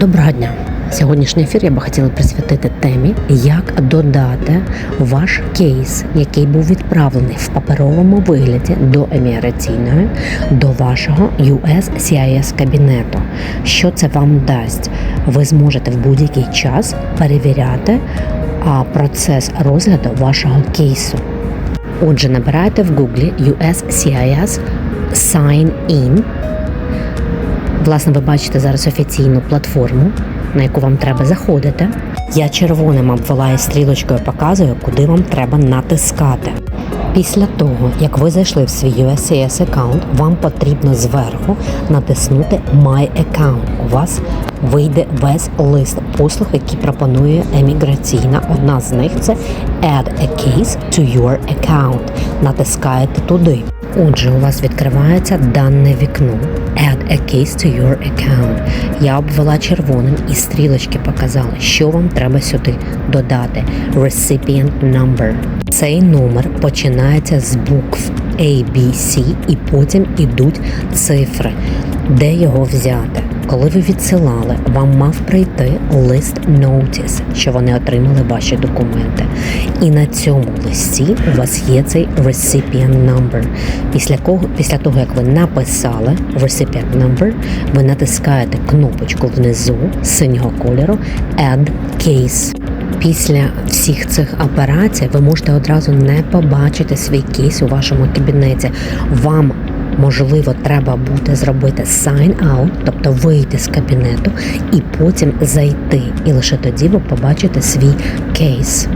Доброго дня! Сьогоднішній ефір я би хотіла присвятити темі, як додати ваш кейс, який був відправлений в паперовому вигляді до еміграційної, до вашого USCIS кабінету. Що це вам дасть? Ви зможете в будь-який час перевіряти процес розгляду вашого кейсу. Отже, набирайте в Google USCIS Sign In Власне, ви бачите зараз офіційну платформу, на яку вам треба заходити. Я червоним обвела і стрілочкою показую, куди вам треба натискати. Після того, як ви зайшли в свій USCIS аккаунт, вам потрібно зверху натиснути My Account. У вас вийде весь лист послуг, які пропонує еміграційна. Одна з них це Add a case to your account. Натискаєте туди. Отже, у вас відкривається дане вікно Add a case to your account. Я обвела червоним і стрілочки показала, що вам треба сюди додати. Recipient number. Цей номер починається з букв A, B, C і потім ідуть цифри. Де його взяти? Коли ви відсилали, вам мав прийти лист Notice, що вони отримали ваші документи. І на цьому листі у вас є цей recipient number. Після кого, після того, як ви написали recipient number, ви натискаєте кнопочку внизу синього кольору Add Case. Після всіх цих операцій ви можете одразу не побачити свій кейс у вашому кабінеті. Вам можливо треба буде зробити sign out, тобто вийти з кабінету і потім зайти. І лише тоді ви побачите свій кейс.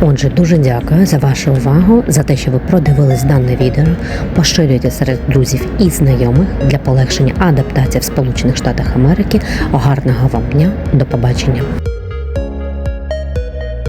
Отже, дуже дякую за вашу увагу, за те, що ви продивились дане відео. Поширюйте серед друзів і знайомих для полегшення адаптації в Сполучених Штатах Америки. Гарного вам дня, до побачення.